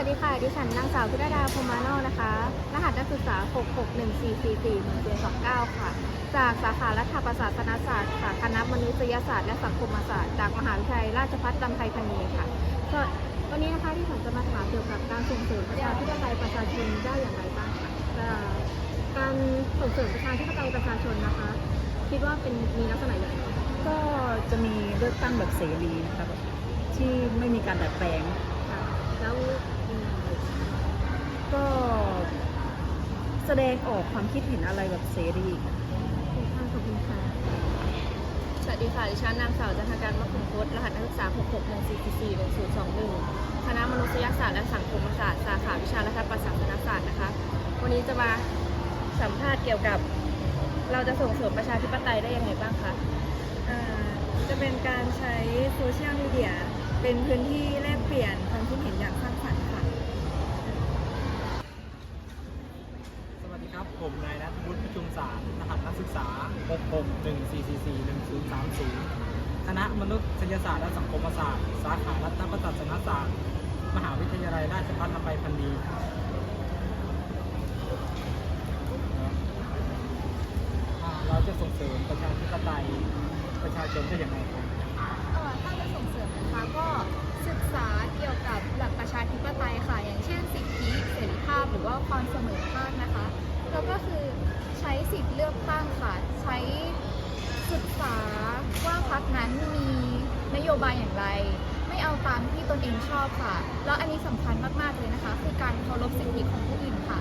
วัสดีค่ะ ดิฉันนางสาวพิรดาพรหมานอกนะคะ รหัสนักศึกษา 661444109ค่ะ จากสาขารัฐประศาสนศาสตร์ค่ะ คณะมนุษยศาสตร์และสังคมศาสตร์ จากมหาวิทยาลัยราชภัฏลำไพพันนีค่ะก็วันนี้นะคะที่ผมจะมาถามเกี่ยวกับการส่งเสริมประชาธิปไตยประชาชนได้อย่างไรบ้างค่ะเอ่อการส่งเสริมประชาธิปไตยประชาชนนะคะ คิดว่าเป็นมีลักษณะอย่างไรบ้างก็จะมีเลือกตั้งแบบเสรีนะคะแบบที่ไม่มีการดัดแปลงค่ะแล้วมีอะไร ก็แสดงออกความคิดเห็นอะไรแบบเสรีค่ะค่ะขอบคุณค่ะ สวัสดีค่ะ ดิฉันนางสาวจันทการมะขุมพศรหัสนักศึกษา 661441021 คณะมนุษยศาสตร์และสังคมศาสตร์ สาขาวิชารัฐประศาสนศาสตร์นะคะ วันนี้จะมาสัมภาษณ์เกี่ยวกับ เราจะส่งเสริมประชาธิปไตยได้ยังไงบ้างคะอ่าจะเป็นการใช้โซเชียลมีเดียเป็นพื้นที่แลกเปลี่ยนความคิดเห็นอย่างสร้างสรรค์ค่ะ สวัสดีครับ ผมนายนัทวุฒิประชุมสารรหัสนักศึกษา 1444-1030 คณะมนุษยศาสตร์และสังคมศาสตร์ สาขารัฐประศาสนศาสตร์ มหาวิทยาลัยราชภัฏลำไพพันนีเราจะส่งเสริมประชาธิปไตยประชาชนได้อย่างไรครับเออถ้าจะส่งเสริมนะคะก็ศึกษาเกี่ยวกับหลักประชาธิปไตยค่ะ อย่างเช่นสิทธิเสรีภาพหรือว่าความเสมอภาคนะคะ แล้วก็คือใช้สิทธิเลือกตั้งค่ะ ใช้ ศึกษาว่าพักนั้นมีนโยบายอย่างไร ไม่เอาตามที่ตนเองชอบค่ะ แล้วอันนี้สำคัญมากๆเลยนะคะ คือการเคารพสิทธิของผู้อื่นค่ะ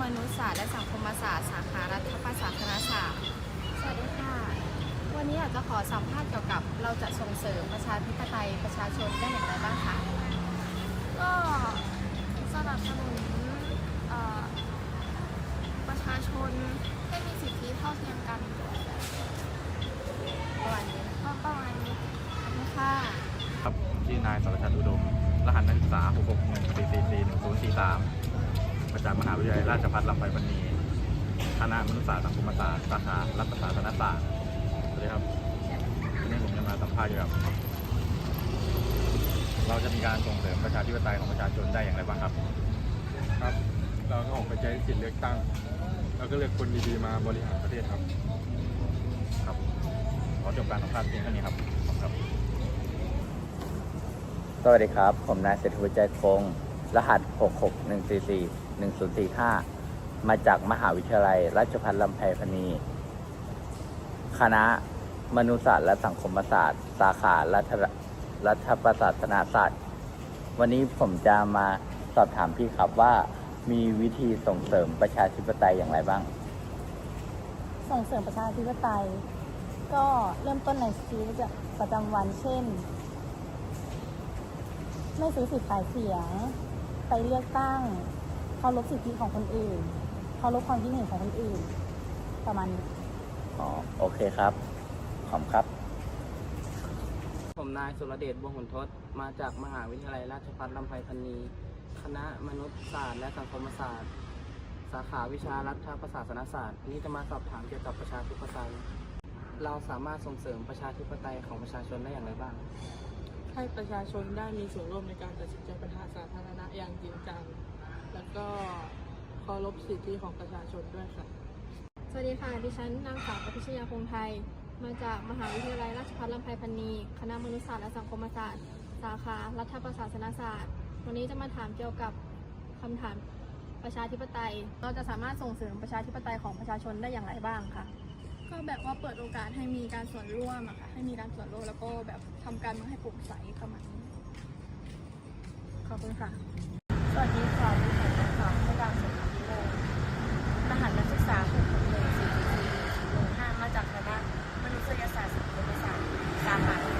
มนุษยศาสตร์และสังคมศาสตร์สาขารัฐประศาสนศาสตร์สวัสดีค่ะ วันนี้อยากจะขอสัมภาษณ์เกี่ยวกับเราจะส่งเสริมประชาธิปไตยประชาชนได้อย่างไรบ้างคะก็สนับสนุนเอ่อประชาชนให้มีสิทธิเท่าเทียมกันประมาณนี้นะก็ประมาณนี้ขอบคุณค่ะครับผมชื่อนายสรชันอุดม รหัสนักศึกษา 66144411043มาจากมหาวิทยาลัยราชภัฏลำไพพันนีคณะมนุษยศาสตร์สังคมศาสตร์สาขารัฐศาสนศาสตร์สวัสดีครับวันนี้ผมจะมาสัมภาษณ์เกี่ยวกับเราจะมีการส่งเสริมประชาธิปไตยของประชาชนได้อย่างไรบ้างครับ ครับ เราก็ออกไปใช้สิทธิเลือกตั้ง แล้วก็เลือกคนดีๆมาบริหารประเทศครับ ครับ ขอจบการสัมภาษณ์เพียงเท่านี้ครับขอบคุณครับสวัสดีครับ ผมนายเศรษฐวุฒิใจคง รหัส 1045 มาจากมหาวิทยาลัย ราชภัฏลำไพพนี คณะมนุษยศาสตร์และสังคมศาสตร์ สาขารัฐรัฐประศาสนาศาสตร์ วันนี้ผมจะมาสอบถามพี่ครับว่ามีวิธีส่งเสริมประชาธิปไตยอย่างไรบ้าง ส่งเสริมประชาธิปไตย ก็เริ่มต้นในชีวิตประจำวันเช่น ไม่ซื้อสิทธิ์ขายเสียง ไปเลือกตั้ง เคารพสิทธิของคนอื่นเคารพความคิดเห็นของคนอื่น ประมาณนี้อ๋อโอเคครับ ขอบคุณครับ ผมนายสุรเดชบัวหุนทศ มาจากมหาวิทยาลัยราชภัฏลำไพพันนีคณะมนุษยศาสตร์และสังคมศาสตร์ สาขาวิชารัฐประศาสนศาสตร์นี้จะมาสอบถามเกี่ยวกับประชาธิปไตย เราสามารถส่งเสริมประชาธิปไตยของประชาชนได้อย่างไรบ้าง ให้ประชาชนได้มีส่วนร่วมในการตัดสินใจปัญหาสาธารณะอย่างจริงจัง แล้วก็เคารพสิทธิของประชาชนด้วยค่ะ สวัสดีค่ะ ดิฉันนางสาวปพิชยาคงไทย มาจากมหาวิทยาลัยราชภัฏลำไพพันนีคณะมนุษยศาสตร์และสังคมศาสตร์ สาขารัฐประศาสนศาสตร์ วันนี้จะมาถามเกี่ยวกับคำถามประชาธิปไตย เราจะสามารถส่งเสริมประชาธิปไตยของประชาชนได้อย่างไรบ้างคะก็แบบว่าเปิดโอกาสให้มีการส่วนร่วมอะค่ะ ให้มีการส่วนร่วมแล้วก็แบบทำการเมืองให้โปร่งใสประมาณนี้ขอบคุณค่ะ Ajá.